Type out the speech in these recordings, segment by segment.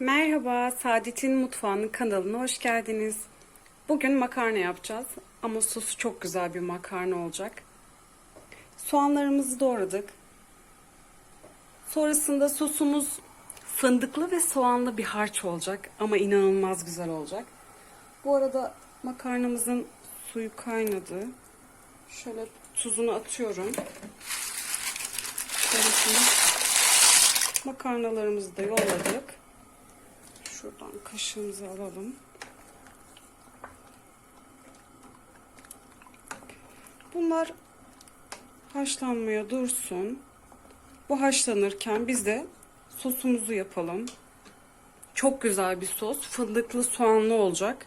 Merhaba, Saadet'in Mutfağı'nın kanalına hoş geldiniz. Bugün makarna yapacağız ama sosu çok güzel bir makarna olacak. Soğanlarımızı doğradık. Sonrasında sosumuz fındıklı ve soğanlı bir harç olacak ama inanılmaz güzel olacak. Bu arada makarnamızın suyu kaynadı. Şöyle tuzunu atıyorum. Sonrasında makarnalarımızı da yolladık. Şuradan kaşığımızı alalım. Bunlar haşlanmaya dursun. Bu haşlanırken biz de sosumuzu yapalım. Çok güzel bir sos. Fındıklı soğanlı olacak.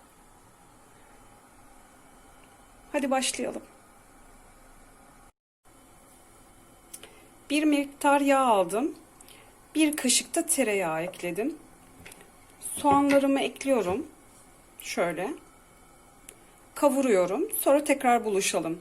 Hadi başlayalım. Bir miktar yağ aldım. Bir kaşık da tereyağı ekledim. Soğanlarımı ekliyorum. Şöyle. Kavuruyorum. Sonra tekrar buluşalım.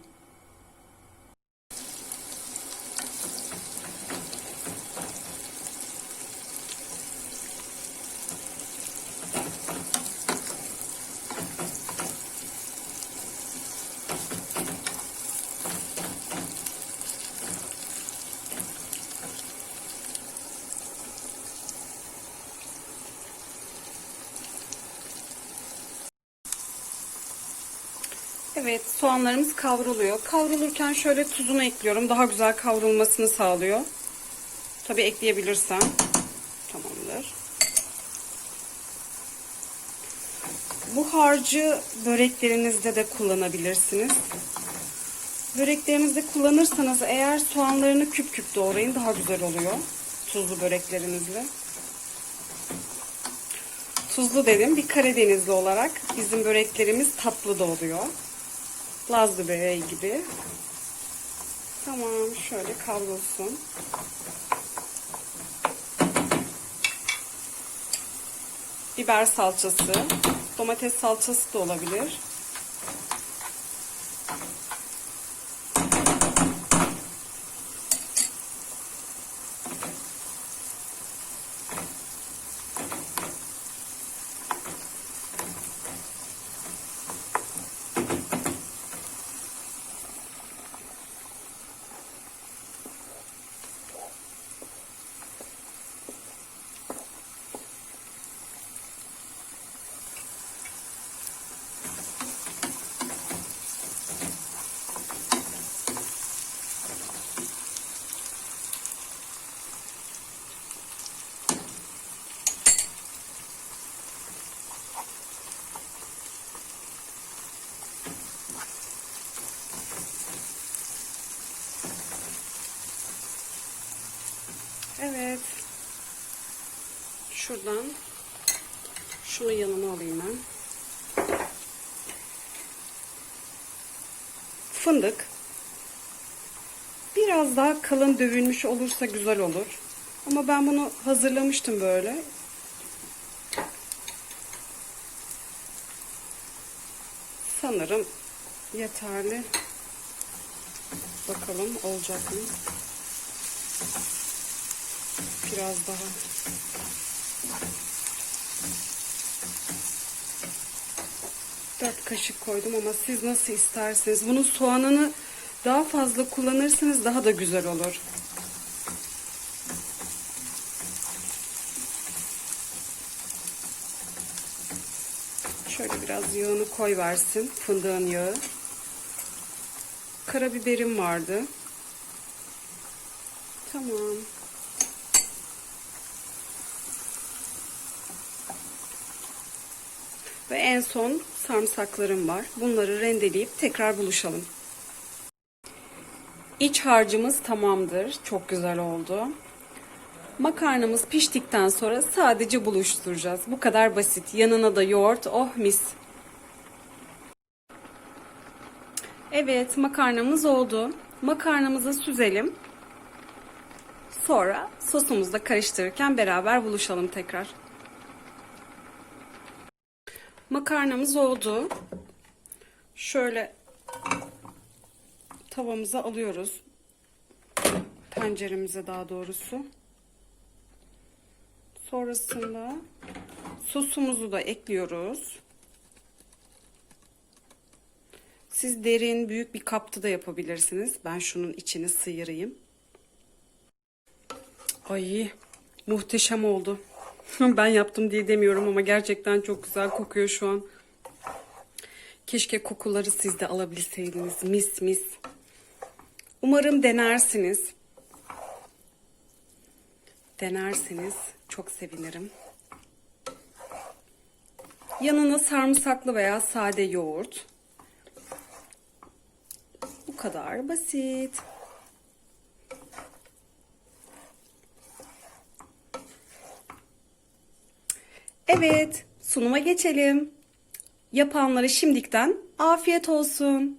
Evet, soğanlarımız kavruluyor. Kavrulurken şöyle tuzunu ekliyorum. Daha güzel kavrulmasını sağlıyor. Tabii ekleyebilirsem. Tamamdır. Bu harcı böreklerinizde de kullanabilirsiniz. Böreklerinizde kullanırsanız eğer soğanlarını küp küp doğrayın daha güzel oluyor. Tuzlu böreklerinizle. Tuzlu dedim bir Karadenizli olarak bizim böreklerimiz tatlı da oluyor. Lazlı böreği gibi. Tamam şöyle kavrulsun. Biber salçası, domates salçası da olabilir. Evet. Şuradan şunu yanına alayım ben. Fındık. Biraz daha kalın dövülmüş olursa güzel olur. Ama ben bunu hazırlamıştım böyle. Sanırım yeterli. Bakalım olacak mı? Biraz daha. Dört kaşık koydum ama siz nasıl isterseniz. Bunun soğanını daha fazla kullanırsanız daha da güzel olur. Şöyle biraz yağını koy versin. Fındığın yağı. Karabiberim vardı. Tamam. Ve en son sarımsaklarım var. Bunları rendeleyip tekrar buluşalım. İç harcımız tamamdır. Çok güzel oldu. Makarnamız piştikten sonra sadece buluşturacağız. Bu kadar basit. Yanına da yoğurt. Oh mis. Evet makarnamız oldu. Makarnamızı süzelim. Sonra sosumuzla karıştırırken beraber buluşalım tekrar. Makarnamız oldu. Şöyle tavamıza alıyoruz. Tenceremize daha doğrusu. Sonrasında sosumuzu da ekliyoruz. Siz derin büyük bir kapta da yapabilirsiniz. Ben şunun içini sıyırayım. Ay muhteşem oldu. ben yaptım diye demiyorum ama gerçekten çok güzel kokuyor şu an. Keşke kokuları siz de alabilseydiniz. Mis mis. Umarım denersiniz. Denerseniz çok sevinirim. Yanına sarımsaklı veya sade yoğurt. Bu kadar basit. Evet, sunuma geçelim. Yapanlara şimdiden afiyet olsun.